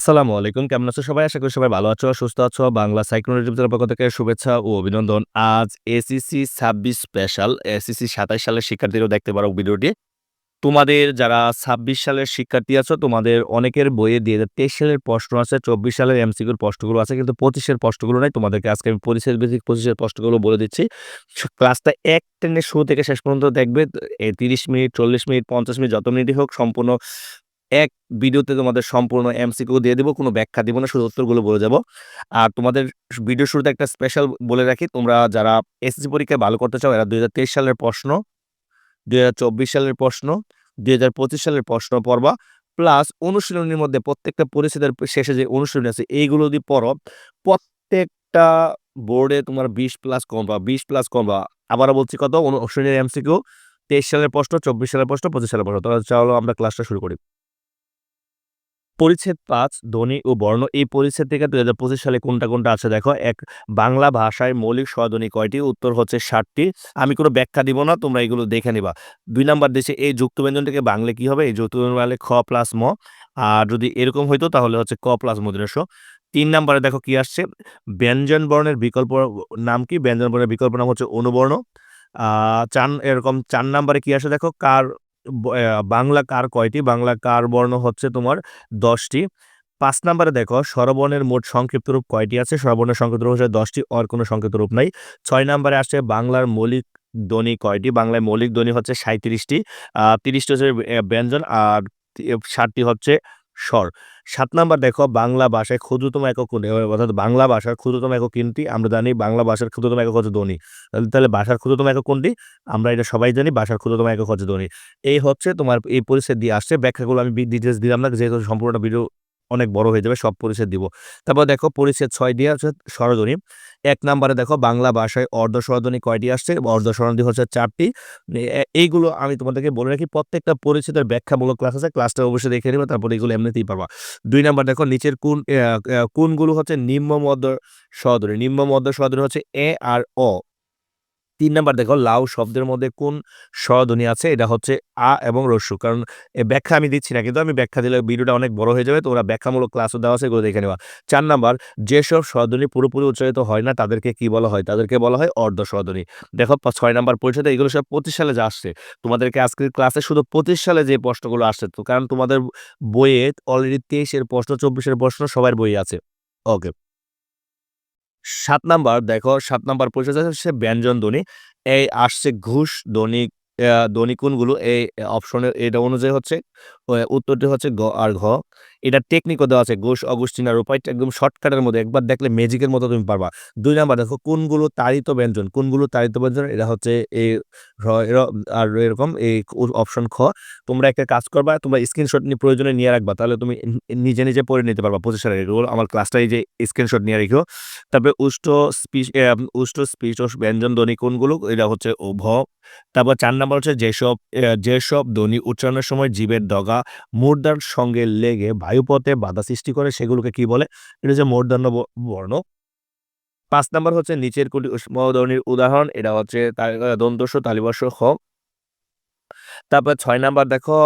আসসালামু আলাইকুম। কেমন আছো সবাই? আশা করি সবাই ভালো আছো, সুস্থ আছো। বাংলা সাইক্লোন চ্যানেলের পক্ষ থেকে শুভেচ্ছা ও অভিনন্দন। আজ এসিসি ছাব্বিশ স্পেশাল, এসিসি ২৭ সালের শিক্ষার্থীরাও দেখতে পারো ভিডিওটি। তোমাদের যারা ২৬ সালের শিক্ষার্থী আছো, তোমাদের অনেকের বইয়ে ২০২৩ সালের প্রশ্ন আছে, ২৪ সালের এমসিকিউর প্রশ্নগুলো আছে, কিন্তু পঁচিশের প্রশ্নগুলো নাই। তোমাদেরকে আজকে আমি পরিশেষ বেসিক ২৫ এর প্রশ্নগুলো বলে দিচ্ছি। ক্লাসটা এক টেনে শুরু থেকে শেষ পর্যন্ত দেখবে। ৩০ মিনিট, ৪০ মিনিট, ৫০ মিনিট যত মিনিটই হোক সম্পূর্ণ এক ভিডিওতে তোমাদের সম্পূর্ণ এমসিকিউ দিয়ে দিব। কোনো ব্যাখ্যা দিব না, শুধু উত্তরগুলো বলে যাব। আর তোমাদের স ভিডিওর শুরুতে একটা স্পেশাল বলে রাখি, তোমরা যারা এসএসসি পরীক্ষায় ভালো করতে চাও, এরা ২০২৩ সালের প্রশ্ন, ২০২৪ সালের প্রশ্ন, ২০২৫ সালের প্রশ্ন পড়বা। প্লাস অনুশীলনীর মধ্যে প্রত্যেকটা পরিচ্ছেদের প শেষে যে অনুশীলনী আছে, এইগুলো যদি পড়ো, প্রত্যেকটা বোর্ডে তোমার ২০ প্লাস কম ২০ প্লাস কম পাবা। আবারও বলছি কত? অনুশীলনীর এমসিকিউ ২৩ সালের প্রশ্ন, ২৪ সালের প্রশ্ন, ২৫ সালের প্রশ্ন। তাহলে চলো আমরা ক্লাসটা শুরু করি। পরিচ্ছেদ পাঁচ ধ্বনি ও বর্ণ। এই পরিচ্ছেদ থেকে ২০২৫ সালে কোনটা, কোনটা আছে দেখো। এক বাংলা ভাষায় মৌলিক স্বধ্বনি কয়টি? উত্তর হচ্ছে ষাটটি আমি কোনো ব্যাখ্যা দিব না, তোমরা এগুলো দেখে নিবা। দুই নাম্বার দেশে এই যুক্ত ব্যঞ্জনটিকে বাংলায় কি হবে? এই যুক্ত ব্যঞ্জন বাংলায় খ প্লাস ম। আর যদি এরকম হইতো তাহলে হচ্ছে ক প্লাস ষ। ৩ নাম্বারে দেখো কি আসছে? ব্যঞ্জন বর্ণের বিকল্প নাম কি? ব্যঞ্জন বর্ণের বিকল্প নাম হচ্ছে অনুবর্ণ। ৪ এরকম চার নাম্বারে কি আসে দেখো? কার বাংলা কার কয়টি? বাংলা কার বর্ণ হচ্ছে তোমার দশটি পাঁচ নাম্বারে দেখো স্বরবর্ণের মোট সংক্ষিপ্ত রূপ কয়টি আছে? স্বরবর্ণের সংক্ষিপ্ত রূপ হচ্ছে ১০ টি, অর কোনো সংক্ষিপ্ত রূপ নাই। ছয় নাম্বারে আসছে বাংলার মৌলিক ধ্বনি কয়টি? বাংলায় মৌলিক ধ্বনি হচ্ছে ৩৭ টি। আ ৩০ টি হচ্ছে ব্যঞ্জন আর ষাটটি হচ্ছে স্বর। সাত নাম্বার দেখো বাংলা ভাষায় ক্ষুদ্রতম একক কোনটি? অর্থাৎ বাংলা ভাষার ক্ষুদ্রতম একক কোনটি? আমরা জানি বাংলা ভাষার ক্ষুদ্রতম একক হচ্ছে ধ্বনি। তাহলে ভাষার ক্ষুদ্রতম একক কোনটি? আমরা এটা সবাই জানি ভাষার ক্ষুদ্রতম একক হচ্ছে ধ্বনি। এই হচ্ছে তোমার এই পরিচয় দিয়ে আসছে। ব্যাখ্যাগুলো আমি ডিটেলস দিলাম না, যেহেতু সম্পূর্ণ ভিডিও অনেক বড় হয়ে যাবে, সব পরিচ্ছেদ দিব। তারপর দেখো পরিচ্ছেদ ৬ দিয়ে হচ্ছে স্বরধ্বনি। ১ নাম্বারে দেখো বাংলা ভাষায় অর্ধ স্বরধ্বনি কয়টি আসছে? অর্ধ স্বরধ্বনি হচ্ছে চারটি এইগুলো আমি তোমাদেরকে বলে রাখি প্রত্যেকটা পরিচ্ছেদের ব্যাখ্যামূলক ক্লাস আছে। ক্লাসটা অবশ্যই দেখে নেবে তারপর এগুলো এমনিতেই পারবা। দুই নাম্বার দেখো নিচের কোন কোনগুলো হচ্ছে নিম্ন মধ্য স্বরধ্বনি? নিম্ন মধ্য স্বরধ্বনি হচ্ছে এ আর অ। ৩ নাম্বার দেখো লাউ শব্দের মধ্যে কোন স্বরধ্বনি আছে? এটা হচ্ছে আ এবং হ্রস্ব। কারণ ব্যাখ্যা আমি দিচ্ছি না, কিন্তু আমি ব্যাখ্যা দিলে ভিডিওটা অনেক বড় হয়ে যাবে। তোমরা ব্যাখ্যামূলক ক্লাসও দেওয়া আছে, এগুলো দেখে নেওয়া চার নাম্বার যেসব স্বরধ্বনি পুরোপুরি উচ্চারিত হয় না, তাদেরকে কি বলা হয়? তাদেরকে বলা হয় অর্ধ স্বরধ্বনি। দেখো ৬ নাম্বার পরিচ্ছেদে এগুলো সব ২৫ সালে যা আসছে। তোমাদেরকে আজকের ক্লাসে শুধু ২৫ সালে যে প্রশ্নগুলো আসছে, তো কারণ তোমাদের বইয়ে অলরেডি তেইশের প্রশ্ন, চব্বিশের প্রশ্ন সবার বই আছে। ওকে। ৭ নাম্বার, দেখো, সাত নাম্বার পরিচয় হচ্ছে ব্যঞ্জন ধ্বনি। এই আসছে ঘুষ, ধ্বনি ধ্বনি কোনগুলো? এই অপশনের এটা অনুযায়ী হচ্ছে উত্তরটি হচ্ছে গ আর ঘ। এটার টেকনিকও দেওয়া আছে। ঘোষ, আর রূপাই একদম শর্টকাটের মধ্যে একবার দেখলে ম্যাজিকের মতো তুমি পারবা। দুই নাম্বার দেখো কোনগুলো তাড়িত ব্যঞ্জন? কোনগুলো তাড়িত ব্যঞ্জন? এটা হচ্ছে এ র আর এরকম এই অপশন খ। তোমরা একটা কাজ করবা, তোমরা স্ক্রিনশট নিয়ে প্রয়োজনে নিয়ে রাখবা। তাহলে তুমি নিজে, নিজে পড়ে নিতে পারবা ২৫ সালের এগুলো। আমার ক্লাসটা এই যে স্ক্রিনশট নিয়ে রেখো। তারপরে উষ্ট স্পিচ উষ্ট স্পিচ ব্যঞ্জন ধ্বনি কোনগুলো? এটা হচ্ছে ভ। তারপর চার নাম্বার হচ্ছে যেসব যেসব ধ্বনি উচ্চারণের সময় জিভের ডগা মূর্ধন্যের সঙ্গে লেগে বায়ুপথে বাধা সৃষ্টি করে সেগুলোকে কি বলে? এটা হচ্ছে মূর্ধন্য বর্ণ। পাঁচ নাম্বার হচ্ছে নিচের কোনটি উষ্মধ্বনির উদাহরণ? এটা হচ্ছে দন্ত্য তালিবস্য খ। তারপর ছয় নাম্বার দেখো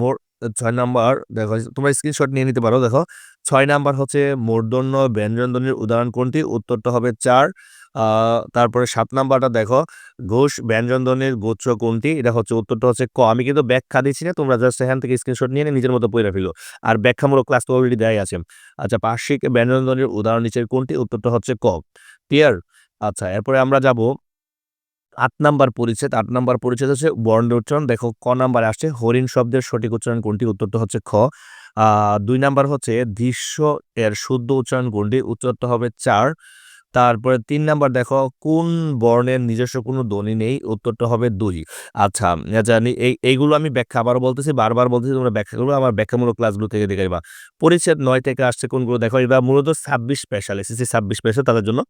মোর, ছয় নাম্বার দেখো, তোমরা স্ক্রিনশট নিয়ে নিতে পারো। দেখো ছয় নাম্বার হচ্ছে মূর্ধন্য ব্যঞ্জন ধ্বনির উদাহরণ কোনটি? উত্তরটা হবে ৪। তারপরে সাত নাম্বারটা দেখো ঘোষ ব্যঞ্জন ধ্বনির গোত্র কোনটি? এটা হচ্ছে উত্তরটা হচ্ছে ক। আমি কিন্তু ব্যাখ্যা দিচ্ছি না, তোমরা জাস্ট এখান থেকে স্ক্রিনশট নিয়ে নিজের মতো পড়ে ফেলো। আর ব্যাখ্যামূলক ক্লাস তো অলরেডি দেয়াই আছে। আচ্ছা পার্শ্বিক ব্যঞ্জন ধ্বনির উদাহরণ নিচের কোনটি? উত্তরটা হচ্ছে ক। ক্লিয়ার? আচ্ছা এরপরে আমরা যাব ৮ নাম্বার পরিচ্ছেদ। আট নাম্বার পরিচ্ছেদ হচ্ছে বর্ণ উচ্চারণ। দেখো ক নাম্বারে আসছে হরিণ শব্দের সঠিক উচ্চারণ কোনটি? উত্তরটা হচ্ছে খ। দুই নাম্বার হচ্ছে দৃশ্য এর শুদ্ধ উচ্চারণ কোনটি? উত্তরটা হবে ৪। তারপরে তিন নাম্বার দেখো কোন বর্ণের নিজস্ব কোনো ধ্বনি নেই? উত্তরটা হবে দুই আচ্ছা জানি এই এইগুলো আমি ব্যাখ্যা আবারও বলতেছি, বারবার বলতেছি তোমরা ব্যাখ্যা করব আমার ব্যাখ্যামূলক ক্লাসগুলো থেকে দেখে নিবা। পরিচ্ছেদ নয় থেকে আসছে কোনগুলো? দেখো এবার মূলত ২৬ স্পেশাল, এসেছি ছাব্বিশ স্পেশাল তাদের জন্য।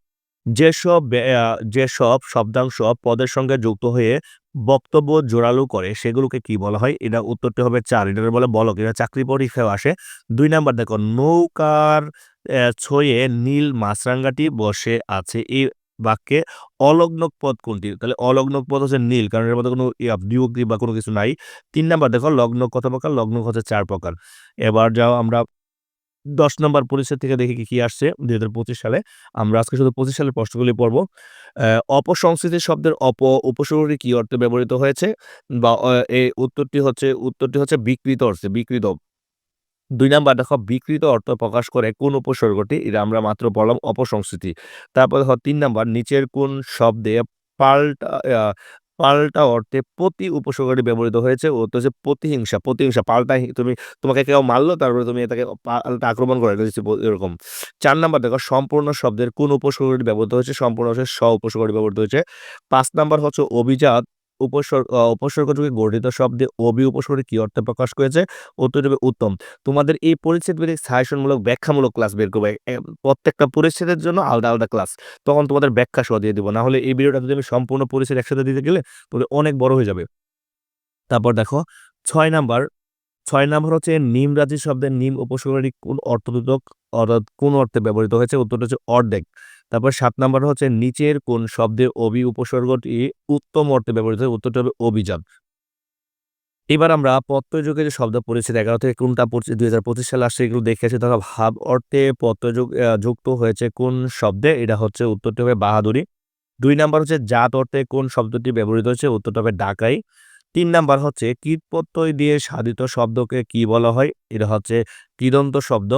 যেসব যেসব শব্দাংশ পদের সঙ্গে যুক্ত হয়ে বক্তব্য জোরালো করে, সেগুলোকে কি বলা হয়? এটা উত্তরটি হবে ৪। এটাকে বলে বলক। এটা চাকরি পরীক্ষায়ও আসে। দুই নাম্বার, দেখো, নৌকার ছয়ে নীল মাছরাঙ্গাটি বসে আছে। এই বাক্যে অলগ্নক পদ কোনটি? তাহলে অলগ্নক পদ হচ্ছে নীল। কারণ এর মধ্যে কোনো বিভক্তি বা কোনো কিছু নাই। তিন নাম্বার, দেখো লগ্ন কত প্রকার? লগ্নক হচ্ছে চার প্রকার। এবার যাও আমরা দশ নম্বর পরিচ্ছেদ থেকে দেখি কি আসছে দুই হাজার পঁচিশ সালে। আমরা আজকে শুধু পঁচিশ সালের প্রশ্নগুলি পড়ব। আহ, অপসংস্কৃতি শব্দের অপ উপসর্গটি কি অর্থে ব্যবহৃত হয়েছে? বা এই উত্তরটি হচ্ছে উত্তরটি হচ্ছে বিকৃত অর্থে বিকৃত। দুই নাম্বার দেখো বিকৃত অর্থ প্রকাশ করে কোন উপসর্গটি? এটা আমরা মাত্র বললাম অপসংস্কৃতি। তারপর দেখো তিন নাম্বার নিচের কোন শব্দে পাল্টা পাল্টা অর্থে প্রতি উপসর্গটি ব্যবহৃত হয়েছে ও তো হচ্ছে প্রতিহিংসা প্রতিহিংসা, পাল্টা তুমি, তোমাকে কেউ মারলো, তারপরে তুমি তাকে পাল্টা আক্রমণ করে এরকম। চার নাম্বার, দেখো, সম্পূর্ণ শব্দের কোন উপসর্গটি ব্যবহৃত হয়েছে, সম্পূর্ণ হচ্ছে স্ব উপসর্গটি ব্যবহৃত হয়েছে। পাঁচ নাম্বার হচ্ছে অভিজাত উপসর্গ উপসর্গযোগে গঠিত শব্দে অবি উপসর্গটি কি অর্থে প্রকাশ করেছে? উত্তর হবে উত্তম। তোমাদের এই পরিচ্ছেদ ভিত্তিক সাজেশনমূলক ব্যাখ্যামূলক ক্লাস বের করবে। প্রত্যেকটা পরিচ্ছেদের জন্য আলাদা আলাদা ক্লাস তখন তোমাদের ব্যাখ্যা সহ দিয়ে দিব। না হলে এই ভিডিওটা যদি আমি সম্পূর্ণ পরিচ্ছেদ একসাথে দিতে গেলে তাহলে অনেক বড় হয়ে যাবে। তারপর দেখো, ছয় নাম্বার ছয় নাম্বার হচ্ছে নিমরাজি শব্দের নিম উপসর্গটি কোন অর্থবোধক অর্থাৎ কোন অর্থে ব্যবহৃত হয়েছে? উত্তরটা হচ্ছে অর্ধেক। তারপর সাত নাম্বার হচ্ছে নিচের কোন শব্দে অবি উপসর্গটি উত্তম অর্থে ব্যবহৃত হয়, উত্তরটা হবে অভিযান এবার আমরা পত্রযুগে যে শব্দ পড়েছি, এগারো থেকে কোনটা পড়ছি, দুই হাজার পঁচিশ সালে আসছে, এগুলো দেখে আসি তখন ভাব অর্থে পত্রযুগ যুক্ত হয়েছে কোন শব্দে, এটা হচ্ছে উত্তরটি হবে বাহাদুরি। দুই নাম্বার হচ্ছে জাত অর্থে কোন শব্দটি ব্যবহৃত হচ্ছে উত্তরটা হবে ডাকাই। তিন নাম্বার হচ্ছে কীট প্রত্যয় দিয়ে সাধিত শব্দকে কি বলা হয়, এটা হচ্ছে কৃদন্ত শব্দ।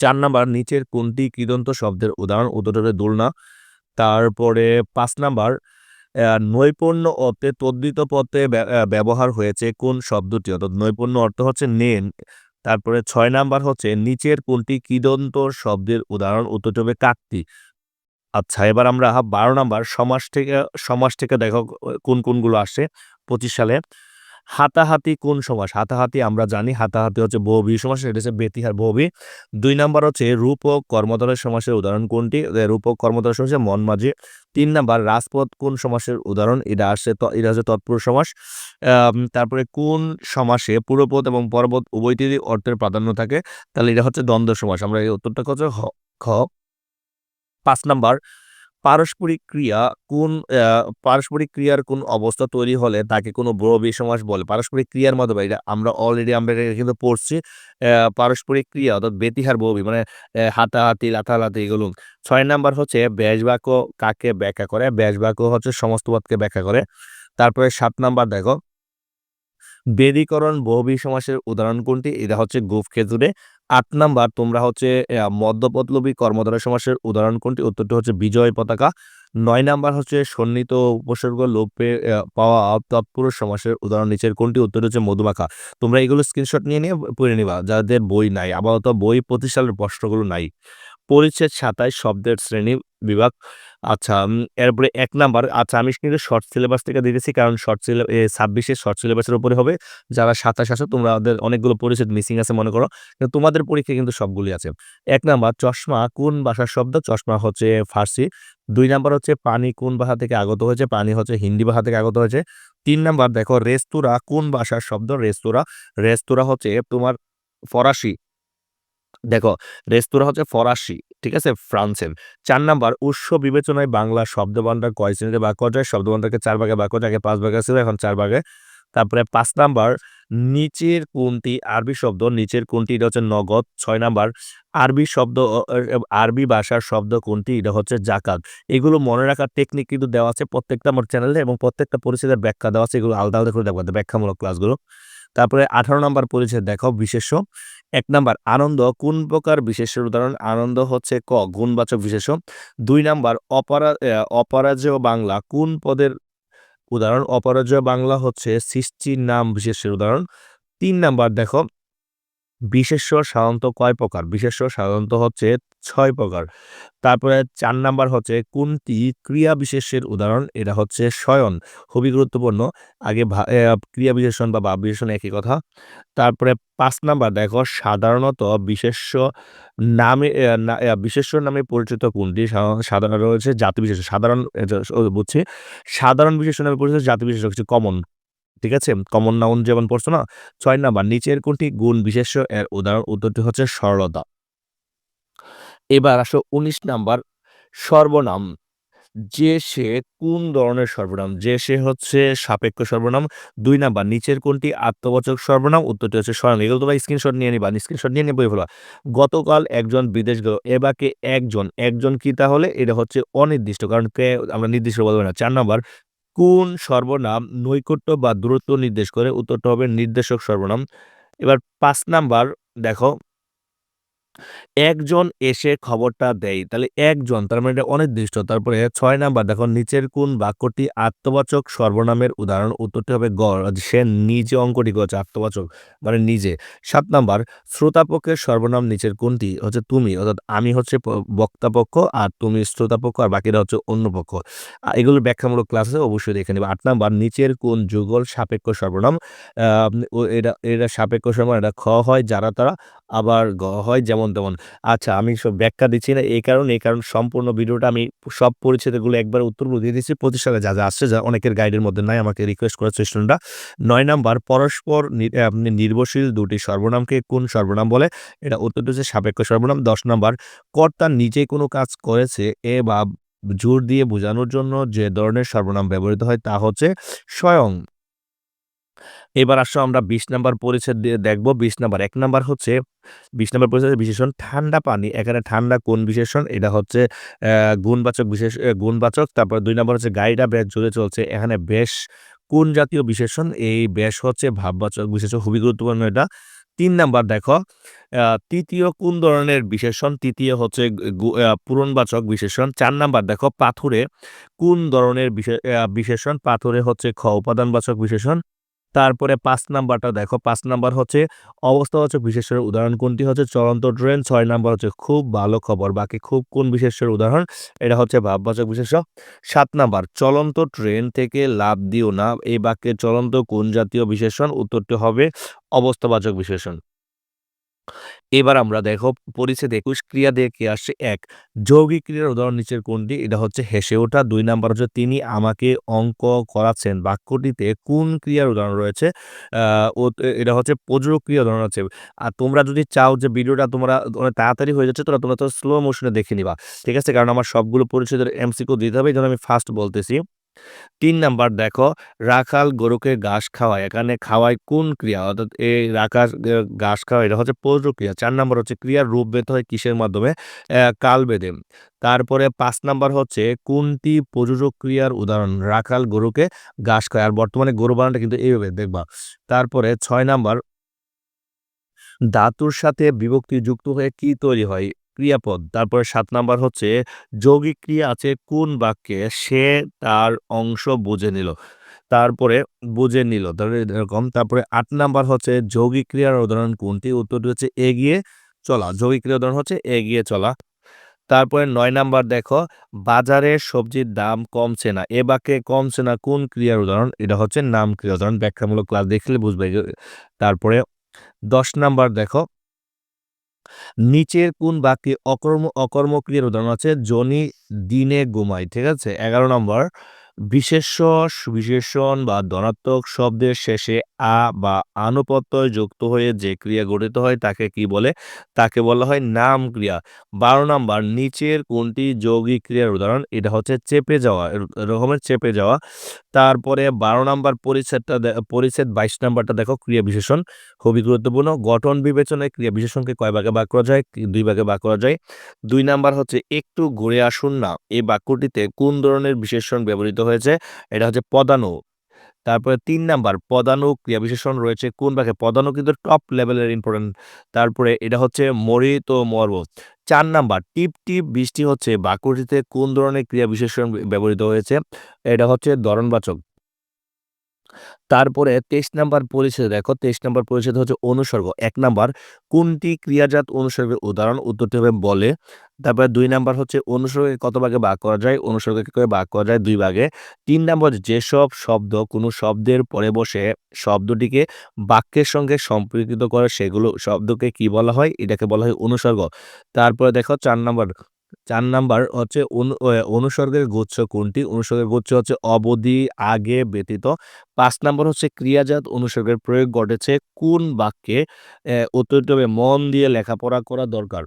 চার নাম্বার নিচের কোনটি কৃদন্ত শব্দের উদাহরণ? উত্তরটা দোলনা। তারপরে পাঁচ নাম্বার নৈপুণ্য অর্থে তদ্বিত পথে ব্য- ব্যবহার হয়েছে কোন শব্দটি? অর্থাৎ নৈপুণ্য অর্থ হচ্ছে নেন। তারপরে ছয় নাম্বার হচ্ছে নিচের কোনটি কৃদন্ত শব্দের উদাহরণ? উত্তরটি হবে কাকতি। আচ্ছা এবার আমরা বারো নাম্বার সমাজ থেকে সমাজ থেকে দেখো, কোন কোনগুলো আসে? পঁচিশ সালে। হাতাহাতি কোন সমাস? হাতাহাতি আমরা জানি, হাতাহাতি হচ্ছে বহুবী সমাস, এটা হচ্ছে বেতিহার বহুবী দুই নাম্বার হচ্ছে রূপক কর্মধারয় সমাসের উদাহরণ কোনটি? রূপক কর্মধারয় সমাসে মন মাঝি তিন নাম্বার রাজপথ কোন সমাসের উদাহরণ? এটা আসছে এটা হচ্ছে তৎপুরুষ সমাস। তারপরে কোন সমাসে পূর্বপদ এবং পরপদ উভয়টিরই অর্থের প্রাধান্য থাকে? তাহলে এটা হচ্ছে দ্বন্দ্ব সমাস। আমরা এই উত্তরটা হচ্ছে খ। পাঁচ নাম্বার পারস্পরিক ক্রিয়া কোন পারস্পরিক ক্রিয়ার কোন অবস্থা তৈরি হলে তাকে কোনো বহুবী সমাস বলে? পারস্পরিক ক্রিয়ার মাধ্যমে এটা আমরা অলরেডি আমরা কিন্তু পড়ছি পারস্পরিক ক্রিয়া অর্থাৎ বেতিহার ববি মানে হাতাহাতি, লাথালাতি এগুলো। ছয় নাম্বার হচ্ছে ব্যাসবাক্য কাকে ব্যাখ্যা করে? ব্যাসবাক্য হচ্ছে সমস্ত পদকে ব্যাখ্যা করে। তারপরে সাত নাম্বার দেখো বেদীকরণ বহুবী সমাসের উদাহরণ কোনটি? এটা হচ্ছে গুফ খেজুরে। আট নাম্বার তোমরা হচ্ছে আহ, মধ্যপদলবী কর্মধারয় সমাসের উদাহরণ কোনটি? উত্তরটি হচ্ছে বিজয় পতাকা। নয় নাম্বার হচ্ছে সন্নিহিত উপসর্গ লোপে পাওয়া তৎপুরুষ সমাসের উদাহরণ নিচের কোনটি? উত্তর হচ্ছে মধুমাখা। তোমরা এগুলো স্ক্রিনশট নিয়ে নিয়ে পড়ে নিবা যাদের বই নাই আপাতত বই সালের প্রশ্নগুলো নাই। পরিচ্ছেদ সাতাইশ শব্দের শ্রেণি বিভাগ। আচ্ছা এরপরে এক নাম্বার আচ্ছা আমি কিন্তু শর্ট সিলেবাস থেকে দিতেছি কারণ শর্ট সিলেবাস ছাব্বিশের শর্ট সিলেবাসের উপরে হবে। যারা সাতাশ আছে, তোমরা ওদের অনেকগুলো পরিচিত মিসিং আছে, মনে করো। কিন্তু তোমাদের পরীক্ষা কিন্তু সবগুলি আছে। এক নাম্বার, চশমা কোন ভাষার শব্দ? চশমা হচ্ছে ফার্সি। দুই নাম্বার হচ্ছে পানি কোন ভাষা থেকে আগত হয়েছে? পানি হচ্ছে হিন্দি ভাষা থেকে আগত হয়েছে। তিন নাম্বার, দেখো, রেস্তোরাঁ কোন ভাষার শব্দ? রেস্তোরাঁ। রেস্তোরাঁ হচ্ছে তোমার ফরাসি। দেখো, রেস্তোরাঁ হচ্ছে ফরাসি, ঠিক আছে? ফ্রান্সের। চার নাম্বার, উৎস বিবেচনায় বাংলা শব্দভাণ্ডার কয় শ্রেণীতে ভাগ করা যায়? শব্দভাণ্ডারকে চার ভাগে ভাগ করা আগে পাঁচ ভাগে ছিল এখন চার ভাগে। তারপরে পাঁচ নাম্বার, নিচের কোনটি আরবি শব্দ? নিচের কোনটি, এটা হচ্ছে নগদ। ছয় নাম্বার, আরবি শব্দ আরবি ভাষার শব্দ কোনটি? এটা হচ্ছে জাকাত। এগুলো মনে রাখার টেকনিক কিন্তু দেওয়া আছে প্রত্যেকটা আমার চ্যানেলে এবং প্রত্যেকটা পরিচ্ছেদের ব্যাখ্যা দেওয়া আছে। এগুলো আলাদা আলাদা করে দেখব ব্যাখ্যামূলক ক্লাসগুলো তারপরে আঠারো নম্বর পরিচয় দেখো বিশেষ এক নম্বর, আনন্দ, কোন প্রকার বিশেষের উদাহরণ? আনন্দ হচ্ছে ক, গুণবাচক বিশেষ দুই নাম্বার, অপরা বাংলা, কোন পদের উদাহরণ? অপরাজয় বাংলা হচ্ছে সৃষ্টির নাম বিশেষের উদাহরণ। তিন নাম্বার দেখো বিশেষ্য সাধারণত কয় প্রকার? বিশেষ্য সাধারণত হচ্ছে ছয় প্রকার। তারপরে চার নাম্বার হচ্ছে কোনটি ক্রিয়া বিশেষের উদাহরণ? এটা হচ্ছে শয়ন, খুবই গুরুত্বপূর্ণ। আগে ক্রিয়া বিশেষণ বা ভাব বিশেষণ একই কথা। তারপরে পাঁচ নাম্বার, দেখো সাধারণত বিশেষ্য নামে বিশেষ্য নামে পরিচিত কোনটি? সাধারণ রয়েছে জাতি বিশেষ সাধারণ বুঝছি। সাধারণ বিশেষ্য নামে পরিচিত জাতি বিশেষ হচ্ছে কমন। ঠিক আছে কমন নাউন যেমন পড়ছো না ছয় নাম্বার নিচের কোনটি গুণ বিশেষ্য এর উদাহরণ উত্তরটি হচ্ছে সরলতা এবার আসো উনিশ নাম্বার সর্বনাম যে সে কোন ধরনের সর্বনাম? যে সে হচ্ছে সাপেক্ষ সর্বনাম। দুই নাম্বার নিচের কোনটি আত্মবাচক সর্বনাম? উত্তরটি হচ্ছে স্বয়ং। এগুলো তোমরা স্ক্রিনশট নিয়ে নিবা। স্ক্রিনশট নিয়ে নিয়ে বই ফেলবা। গতকাল একজন বিদেশ গেল। এ বাক্যে একজন, একজন কি তাহলে? এটা হচ্ছে অনির্দিষ্ট। কারণ আমরা নির্দিষ্ট বলব না। চার নাম্বার কোন সর্বনাম নৈকট্য বা দূরত্ব নির্দেশ করে? উত্তরটা হবে নির্দেশক সর্বনাম। এবার পাঁচ নাম্বার দেখো একজন এসে খবরটা দেয়। তাহলে একজন, তার মানে এটা অনির্দিষ্ট। তারপরে ছয় নাম্বার, দেখো নিচের কোন বাক্যটি আত্মবাচক সর্বনামের উদাহরণ? উত্তরটি হবে গ। সে নিজে অঙ্কটি করেছে, আত্মবাচক মানে নিজে। সাত নাম্বার, শ্রোতাপক্ষের সর্বনাম নিচের কোনটি? হচ্ছে তুমি, অর্থাৎ আমি হচ্ছে বক্তাপক্ষ আর তুমি শ্রোতাপক্ষ আর বাকিরা হচ্ছে অন্য পক্ষ। এগুলোর ব্যাখ্যামূলক ক্লাস অবশ্যই দেখে নেবে আট নাম্বার, নিচের কোন যুগল সাপেক্ষ সর্বনাম? এটা এটা সাপেক্ষ সর্বনাম, এটা খ হয় যারা তারা, আবার গ হয় যেমন তেমন। আচ্ছা আমি সব ব্যাখ্যা দিচ্ছি না এই কারণে, এই কারণ সম্পূর্ণ ভিডিওটা আমি সব পরিচ্ছেদগুলো একবারে উত্তরগুলো দিয়ে দিচ্ছি। প্রতি সালে যা, যা আসছে যা অনেকের গাইডের মধ্যে নাই আমাকে রিকোয়েস্ট করেছে স্টুডেন্টরা। নয় নাম্বার পরস্পর নির্ভরশীল দুটি সর্বনামকে কোন সর্বনাম বলে? এটা উত্তর হচ্ছে সাপেক্ষ সর্বনাম। ১০ নাম্বার কর্তা নিজে কোনো কাজ করেছে এ বা জোর দিয়ে বোঝানোর জন্য যে ধরনের সর্বনাম ব্যবহৃত হয় তা হচ্ছে স্বয়ং। এবার আসো আমরা ২০ নাম্বার পরিচ্ছেদ দেখব। ২০ নাম্বার, এক নাম্বার হচ্ছে ২০ নাম্বার পরিচ্ছেদের বিশেষণ ঠান্ডা পানি। এখানে ঠান্ডা কোন বিশেষণ? এটা হচ্ছে গুণবাচক বিশেষ গুণবাচক। তারপর দুই নাম্বার হচ্ছে গাড়িটা বেশ জোরে চলছে। এখানে বেশ কোন জাতীয় বিশেষণ? এই বেশ হচ্ছে ভাববাচক বিশেষণ। খুবই গুরুত্বপূর্ণ এটা। তিন নাম্বার দেখো তৃতীয় কোন ধরনের বিশেষণ? তৃতীয় হচ্ছে পূরণবাচক বিশেষণ। চার নাম্বার দেখো, পাথুরে কোন ধরনের বিশে বিশেষণ? পাথুরে হচ্ছে খ, উপাদানবাচক বিশেষণ। তারপরে পাঁচ নাম্বারটা দেখো, পাঁচ নাম্বার হচ্ছে অবস্থাবাচক বিশেষের উদাহরণ কোনটি? হচ্ছে, চলন্ত ট্রেন। ছয় নাম্বার হচ্ছে খুব ভালো খবর। বাকি খুব কোন বিশেষের উদাহরণ? এটা হচ্ছে ভাববাচক বিশেষ সাত নাম্বার, চলন্ত ট্রেন থেকে লাভ দিও না। এই বাক্যে চলন্ত কোন জাতীয় বিশেষণ? উত্তরটি হবে অবস্থাবাচক বিশেষণ। এবার আমরা দেখো পরিচ্ছেদ ২১ ক্রিয়া দিয়ে কে আসছে? এক যৌগিক ক্রিয়ার উদাহরণ নিচের কোনটি? এটা হচ্ছে হেসে ওঠা। দুই নাম্বার হচ্ছে তিনি আমাকে অঙ্ক করাচ্ছেন। বাক্যটিতে কোন ক্রিয়ার উদাহরণ রয়েছে? এটা হচ্ছে প্রযোজক ক্রিয়া উদাহরণ আছে। আর তোমরা যদি চাও যে ভিডিওটা তোমরা অনেক তাড়াতাড়ি হয়ে যাচ্ছে, তোমরা তোমরা তো স্লো মোশন দেখে নিবা। ঠিক আছে? কারণ আমার সবগুলো পরিচ্ছেদের এমসিকিউ দিতে হবে। এজন্য আমি ফার্স্ট বলতেছি। ৩ নাম্বার, দেখো, রাখাল গরুকে ঘাস খাওয়ায়। এখানে খাওয়ায় কোন ক্রিয়া? অর্থাৎ এই রাখাল ঘাস খাওয়ায়, এটা হচ্ছে প্রযোজক ক্রিয়া। ৪ নাম্বার হচ্ছে ক্রিয়ার রূপ বের হয় কিসের মাধ্যমে? কাল বেঁধে। তারপরে পাঁচ নাম্বার হচ্ছে কোনটি প্রযোজক ক্রিয়ার উদাহরণ? রাখাল গরুকে ঘাস খাওয়ায়। আর বর্তমানে গরু বানানটা কিন্তু এইভাবে, দেখবা। তারপরে ছয় নাম্বার, ধাতুর সাথে বিভক্তি যুক্ত হয়ে কি তৈরি হয়? ক্রিয়াপদ। তারপরে সাত নাম্বার হচ্ছে, যৌগিক ক্রিয়া আছে কোন বাক্যে? সে তার অংশ বুঝে নিল। তারপরে বুঝে নিল। এরকম। তারপরে আট নাম্বার হচ্ছে, যৌগিক ক্রিয়ার উদাহরণ কোনটি? উত্তরটি হচ্ছে এগিয়ে চলা। যৌগিক ক্রিয়ার উদাহরণ হচ্ছে এগিয়ে চলা। তারপরে নয় নাম্বার দেখো, বাজারে সবজির দাম কমছে না। এ বাক্যে কমছে না কোন ক্রিয়ার উদাহরণ? এটা হচ্ছে নাম ক্রিয়া উদাহরণ। ব্যাখ্যামূলক ক্লাস দেখলে বুঝবে। তারপরে ১০ নাম্বার দেখো নিচের কোন বাক্যে অকর্ম অকর্মক্রিয়ার উদাহরণ আছে? জনি দিনে ঘুমায়। ঠিক আছে? ১১ নম্বর বিশেষ্য, বিশেষণ বা ধনাত্মক শব্দের শেষে আ বা আনু প্রত্যয় যুক্ত হয়ে যে ক্রিয়া গঠিত হয় তাকে কি বলে? তাকে বলা হয় নাম ক্রিয়া। ১২ নাম্বার নিচের কোনটি যৌগিক ক্রিয়ার উদাহরণ? এটা হচ্ছে চেপে যাওয়া। এরকমের চেপে যাওয়া। তারপরে ১২ নাম্বার পরিচ্ছেদটা পরিচ্ছেদ ২২ নাম্বারটা দেখো ক্রিয়া বিশেষণ। খুবই গুরুত্বপূর্ণ। গঠন বিবেচনায় ক্রিয়া বিশেষণকে কয় ভাগে ভাগ করা যায়? দুই ভাগে ভাগ করা যায়। দুই নাম্বার হচ্ছে একটু ঘুরে আসুন না। এই বাক্যটিতে কোন ধরনের বিশেষণ ব্যবহৃত হয়েছে? এটা হচ্ছে পদানু। তারপরে তিন নাম্বার পদানু ক্রিয়া বিশেষণ রয়েছে কোন বাক্যে? পদানু কিন্তু টপ লেভেলের ইম্পোর্টেন্ট। তারপরে এটা হচ্ছে মরিত মর্ব। চার নাম্বার টিপ, টিপ বৃষ্টি হচ্ছে বাক্যটিতে কোন ধরনের ক্রিয়া বিশেষণ ব্যবহৃত হয়েছে? এটা হচ্ছে ধরনবাচক। তারপরে ২৩ নাম্বার পরিচ্ছেদ দেখো ২৩ নাম্বার পরিচ্ছেদ হচ্ছে অনুসর্গ। এক নাম্বার কোনটি ক্রিয়াজাত অনুসর্গের উদাহরণ? উত্তরটি হবে বলে। তারপরে দুই নাম্বার হচ্ছে অনুসর্গকে কত ভাগে ভাগ করা যায়? অনুসর্গকে ভাগ করা যায় দুই ভাগে। তিন নাম্বার যেসব শব্দ কোনো শব্দের পরে বসে শব্দটিকে বাক্যের সঙ্গে সম্পর্কিত করে সেগুলো শব্দকে কি বলা হয়? এটাকে বলা হয় অনুসর্গ। তারপরে দেখো চার নাম্বার চার নাম্বার হচ্ছে অনু অনুসর্গের গুচ্ছ কোনটি? অনুসর্গের গুচ্ছ হচ্ছে অবধি, আগে, ব্যতীত। পাঁচ নাম্বার হচ্ছে ক্রিয়াজাত অনুসর্গের প্রয়োগ ঘটেছে কোন বাক্যে? হবে মন দিয়ে লেখাপড়া করা দরকার।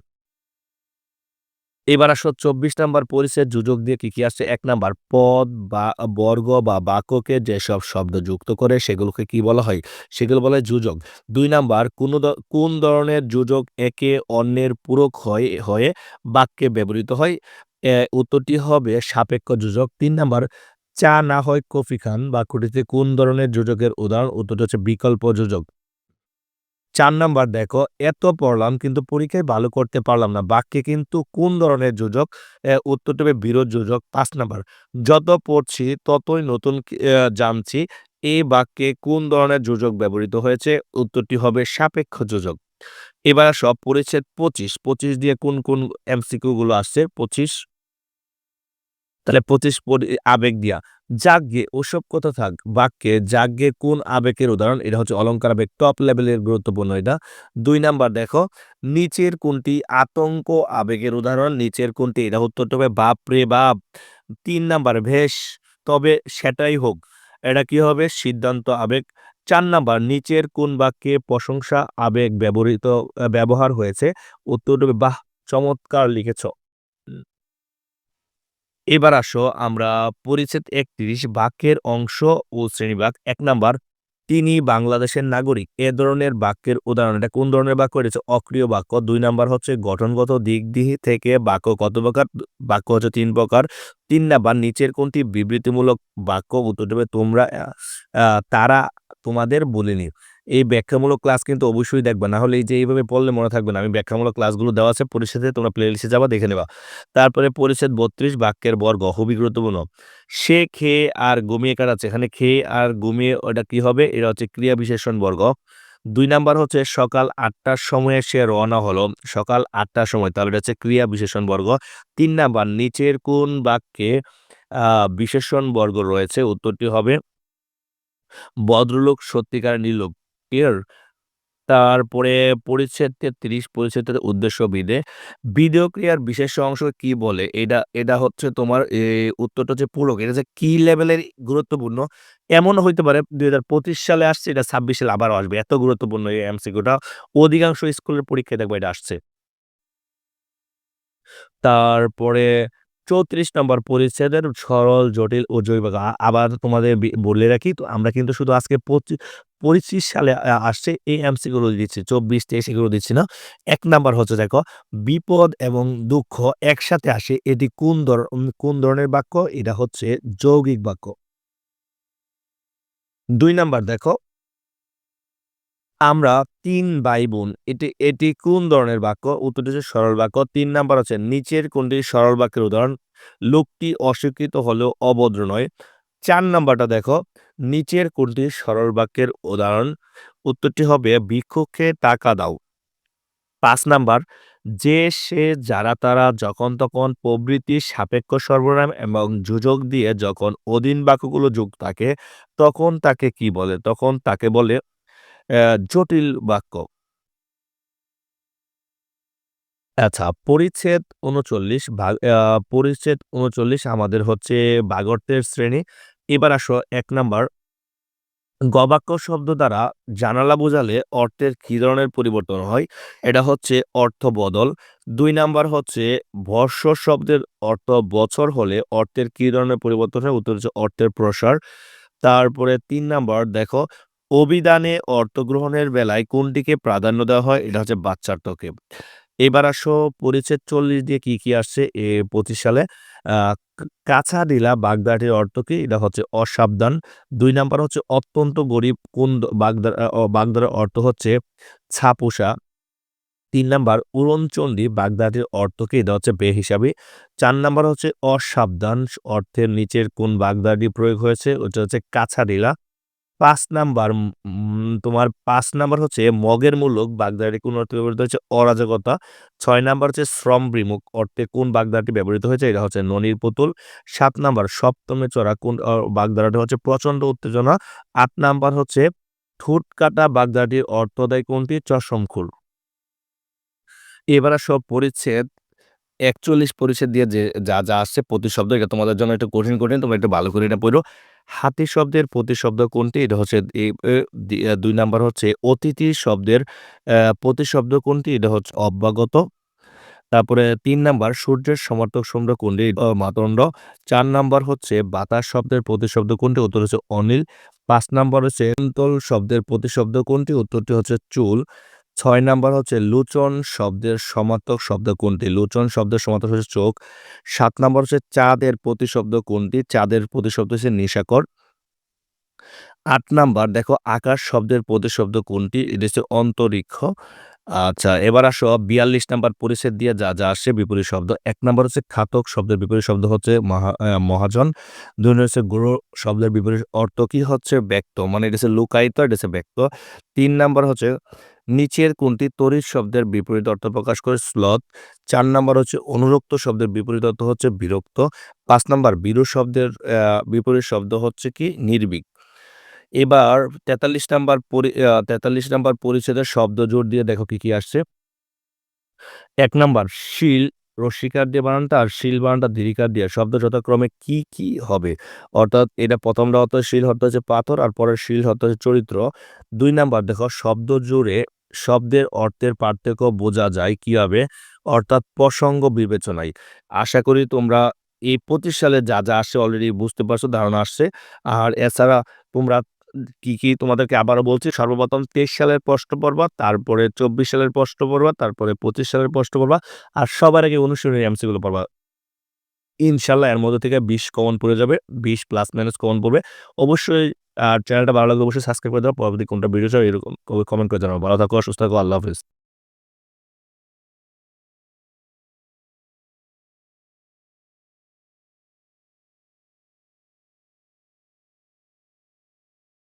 এবার আসো ২৪ নাম্বার পরিচ্ছেদ যোজক দিয়ে কি, কি আসছে? এক নাম্বার পদ বা বর্গ বা বাক্যকে যেসব শব্দ যুক্ত করে সেগুলোকে কি বলা হয়? সেগুলো বলা যোজক। ২ নাম্বার কোন কোন ধরনের যোজক একে অন্যের পূরক হয় হয়ে বাক্যে ব্যবহৃত হয়? উত্তরটি হবে সাপেক্ষ যোজক। তিন নাম্বার চা না হয় কফি খান বাক্যটিতে কোন ধরনের যোজকের উদাহরণ? উত্তরটি হচ্ছে বিকল্প যোজক। ৪ নাম্বার দেখো, এত পড়লাম কিন্তু পরীক্ষায় ভালো করতে পারলাম না। বাক্যে কিন্তু কোন ধরনের যোজক? উত্তরটি হবে বিরোধ যোজক। পাঁচ নাম্বার যত পড়ছি ততই নতুন জানছি। এই বাক্যে কোন ধরনের যোজক ব্যবহৃত হয়েছে? উত্তরটি হবে সাপেক্ষ যোজক। এবার সব পরিচ্ছেদ ২৫, ২৫ দিয়ে কোন, কোন এমসিকিউ গুলো আসছে? ২৫ তাহলে ২৫ পরি আবেগ দিয়া। যাকগে ওসব কথা থাক। বাক্যে যাকগে কোন আবেগের উদাহরণ? এটা হচ্ছে অলঙ্কার আবেগ। টপ লেভেলের গুরুত্বপূর্ণ এটা। দুই নাম্বার দেখো, নিচের কোনটি আতঙ্ক আবেগের উদাহরণ? নিচের কোনটি? এটা উত্তরটা হবে বাপ রে বাপ! তিন নাম্বার ভেষ তবে সেটাই হোক। এটা কি হবে? সিদ্ধান্ত আবেগ। চার নাম্বার নিচের কোন বাক্যে প্রশংসা আবেগ ব্যবহৃত ব্যবহার হয়েছে? উত্তরটা হবে বাহ! চমৎকার লিখেছ। এবার আসো আমরা পরিচ্ছেদ ৩১ বাক্যের অংশ ও শ্রেণীবিভাগ। ১ নাম্বার তিনি বাংলাদেশের নাগরিক। এ ধরনের বাক্যের উদাহরণ। এটা কোন ধরনের বাক্য? রয়েছে অক্রিয় বাক্য। দুই নাম্বার হচ্ছে গঠনগত দিক দিয়ে থেকে বাক্য কত প্রকার? বাক্য হচ্ছে তিন প্রকার। তিন নাম্বার, নিচের কোনটি বিবৃতিমূলক বাক্য? উত্তর দেবে তোমরা তারা তোমাদের বলিনি। এই ব্যাখ্যামূলক ক্লাস কিন্তু অবশ্যই দেখবে না হলে এই যে এইভাবে পড়লে মনে থাকবে না। আমি ব্যাখ্যামূলক ক্লাসগুলো দেওয়া আছে, পরিচ্ছেদে তোমরা প্লেলিস্টে যাবা, দেখে নিবা। তারপরে পরিচ্ছেদ ৩২ বাক্যের বর্গ, খুবই গুরুত্বপূর্ণ। সে খেয়ে আর ঘুমিয়ে কাটাচ্ছে। এখানে খেয়ে আর ঘুমিয়ে ওটা কি হবে? এটা হচ্ছে ক্রিয়া বিশেষণ বর্গ। দুই নাম্বার হচ্ছে সকাল ৮ টার সময়ে সে রওনা হলো। সকাল আটটার সময়, তাহলে এটা হচ্ছে ক্রিয়া বিশেষণ বর্গ। তিন নাম্বার, নিচের কোন বাক্যে বিশেষণ বর্গ রয়েছে? উত্তরটি হবে ভদ্রলোক সত্যিকার নির্লোভ। ক্লিয়ার? তারপরে পরিচ্ছেদ ৩৩ পরিচ্ছেদের উদ্দেশ্য বিদে বিধেয় ক্রিয়ার বিশেষ্য অংশ কি বলে? এটা এটা হচ্ছে তোমার উত্তরটা হচ্ছে পূরক। এটা যে কি লেভেলের গুরুত্বপূর্ণ? এমনও হইতে পারে ২০২৫ সালে আসছে, এটা ২৬ সালে আবারও আসবে। এত গুরুত্বপূর্ণ এই এমসিকিউটা। অধিকাংশ স্কুলের পরীক্ষায় দেখবা এটা আসছে। তারপরে ৩৪ নম্বর পরিচ্ছেদের সরল, জটিল ও জৈবিক। আ আবার তোমাদের বলে রাখি তো আমরা কিন্তু শুধু আজকে পঁচিশ ২৫ সালে আসছে এই এমসিকিউ গুলো দিচ্ছি। ২৪, ২৩ এগুলো দিচ্ছি না। এক নাম্বার হচ্ছে দেখো, বিপদ এবং দুঃখ একসাথে আসে। এটি কোন ধর কোন ধরনের বাক্য? এটা হচ্ছে যৌগিক বাক্য। দুই নাম্বার দেখো আমরা তিন ভাই-বোন। এটি এটি কোন ধরনের বাক্য? উত্তরটি হচ্ছে সরল বাক্য। তিন নাম্বার হচ্ছে নিচের কোনটি সরল বাক্যের উদাহরণ? লোকটি অস্বীকৃত হলেও অভদ্র নয়। চার নাম্বারটা দেখো, নিচের কোনটি সরল বাক্যের উদাহরণ? উত্তরটি হবে ভিক্ষুককে টাকা দাও। পাঁচ নাম্বার যে, সে, যারা, তারা, যখন, তখন প্রভৃতির সাপেক্ষ সর্বনাম এবং যোজক দিয়ে যখন অধীন বাক্যগুলো যোগ থাকে তখন তাকে কি বলে? তখন তাকে বলে জটিল বাক্য। আচ্ছা পরিচ্ছেদ ৩৯ ভাগ আ পরিচ্ছেদ ৩৯ আমাদের হচ্ছে ভাগার্থের শ্রেণি। এবার আসো ১ নাম্বার গবাক্য শব্দ দ্বারা জানালা বোঝালে অর্থের কি ধরনের পরিবর্তন হয়? এটা হচ্ছে অর্থ বদল। দুই নাম্বার হচ্ছে বর্ষ শব্দের অর্থ বছর হলে অর্থের কি ধরনের পরিবর্তন হয়? উত্তর হচ্ছে অর্থের প্রসার। তারপরে তিন নাম্বার দেখো, অভিধানে অর্থ গ্রহণের বেলায় কোনটিকে প্রাধান্য দেওয়া হয়? এটা হচ্ছে বাচ্যার্থকে। এবার আসো পরিচ্ছেদ ৪০ দিয়ে কি, কি আসছে এ ২৫ সালে? আ কা কাছা ঢিলা বাগধাটির অর্থ কি? এটা হচ্ছে অসাবধান। দুই নাম্বার হচ্ছে অত্যন্ত গরিব কোন বাগদা অ বাগধারার অর্থ হচ্ছে ছাপোষা। তিন নাম্বার উড়নচণ্ডী বাগধাটির অর্থ কি? এটা হচ্ছে বেহিসাবি। চার নাম্বার হচ্ছে অসাবধান অর্থের নিচের কোন বাগদাটি প্রয়োগ হয়েছে? ওটা হচ্ছে কাছা ঢিলা। ৫ নাম্বার তোমার পাঁচ নাম্বার হচ্ছে মগের মূলক বাগধারাটি কোন অর্থে ব্যবহৃত হয়েছে? অরাজকতা। ছয় নাম্বার হচ্ছে শ্রম বিমুখ, অর্থে কোন বাগধারাটি ব্যবহৃত হয়েছে? এটা হচ্ছে ননির পুতুল। সাত নাম্বার, সপ্তমে চড়া, কোন, অ বাগধারাটি হচ্ছে প্রচণ্ড উত্তেজনা। আট নাম্বার হচ্ছে ঠোঁট কাটা বাগধারাটির অর্থ দেয় কোনটি? চশমখোর। এবার আসো পরিচ্ছেদ ৪১ পরিচ্ছেদ দিয়ে যে যা, যা আসছে প্রতিশব্দ এটা তোমাদের জন্য একটু কঠিন, কঠিন তোমরা একটু ভালো করে এটা পইড়ো। হাতি শব্দের প্রতিশব্দ কোনটি? এটা হচ্ছে এ এ দি ২ নাম্বার হচ্ছে অতিথি শব্দের প্রতিশব্দ কোনটি? এটা হচ্ছে অব্যাগত তারপরে তিন নাম্বার সূর্যের সমার্থক শব্দ কোনটি? মাতণ্ড। ৪ নাম্বার হচ্ছে বাতাস শব্দের প্রতিশব্দ কোনটি? উত্তর হচ্ছে অনিল। পাঁচ নাম্বার হচ্ছে শব্দের প্রতিশব্দ কোনটি? উত্তরটি হচ্ছে চুল। ৬ নাম্বার হচ্ছে লুচন শব্দের সমার্থক শব্দ কোনটি? লুচন শব্দের সমার্থক হচ্ছে চোখ। সাত নাম্বার হচ্ছে চাঁদের প্রতিশব্দ কোনটি? চাঁদের প্রতিশব্দ হচ্ছে নিশাকর। আট নাম্বার দেখো আকাশ শব্দের প্রতিশব্দ কোনটি? এটা হচ্ছে অন্তরিক্ষ। আচ্ছা এবার আসো ৪২ নাম্বার পরিচ্ছেদ দিয়ে যা, যা আসছে বিপরীত শব্দ। এক নাম্বার হচ্ছে খাতক শব্দের বিপরীত শব্দ হচ্ছে মহা মহাজন। ২ নম্বর হচ্ছে গ্রহ শব্দের বিপরীত অর্থ কি হচ্ছে? ব্যক্ত। মানে এটা হচ্ছে লুকায়িত, এটা হচ্ছে ব্যক্ত। তিন নাম্বার হচ্ছে নিচের কোনটি তড়িৎ শব্দের বিপরীত অর্থ প্রকাশ করে? স্লথ। ৪ নাম্বার হচ্ছে অনুরক্ত শব্দের বিপরীত অর্থ হচ্ছে বিরক্ত। পাঁচ নাম্বার বিরু শব্দের বিপরীত শব্দ হচ্ছে কি? নির্বিক এবার ৪৩ নাম্বার পরি ৪৩ নাম্বার পরিচ্ছেদের শব্দ জোর দিয়ে দেখো কি, কি আসছে? এক নাম্বার শিল রস্যিকার দিয়ে বানানটা আর শিল বানানটা দীর্ঘিকার দিয়ে শব্দ যথাক্রমে কি, কি হবে? অর্থাৎ এটা ১ম টা অর্থ শিল অর্থ হচ্ছে পাথর আর পরের শিল অর্থ হচ্ছে চরিত্র। দুই নাম্বার দেখো শব্দ জুড়ে শব্দের অর্থের পার্থক্য বোঝা যায় কীভাবে? অর্থাৎ প্রসঙ্গ বিবেচনায়। আশা করি তোমরা এই ২৫ সালে যা, যা আসছে অলরেডি বুঝতে পারছ, ধারণা আসছে। আর এছাড়া তোমরা কি, কি তোমাদেরকে আবারও বলছি সর্বপ্রথম ২৩ সালের প্রশ্ন পড়বা, তারপরে ২৪ সালের প্রশ্ন পড়বা, তারপরে ২৫ সালের প্রশ্ন পড়বা। আর সবার আগে অনুশীলনী এমসিগুলো পড়বা। ইনশাআল্লাহ এর মধ্যে থেকে ২০ কমন পড়ে যাবে। ২০ প্লাস মাইনাস কমন পড়বে। অবশ্যই আর চ্যানেলটা ভালো লাগলে অবশ্যই সাবস্ক্রাইব করে দেওয়া পরবর্তী কোনটা ভিডিও এরকম কমেন্ট করে জানাব ভালো থাকো, সুস্থ থাকো। আল্লাহ হাফেজ।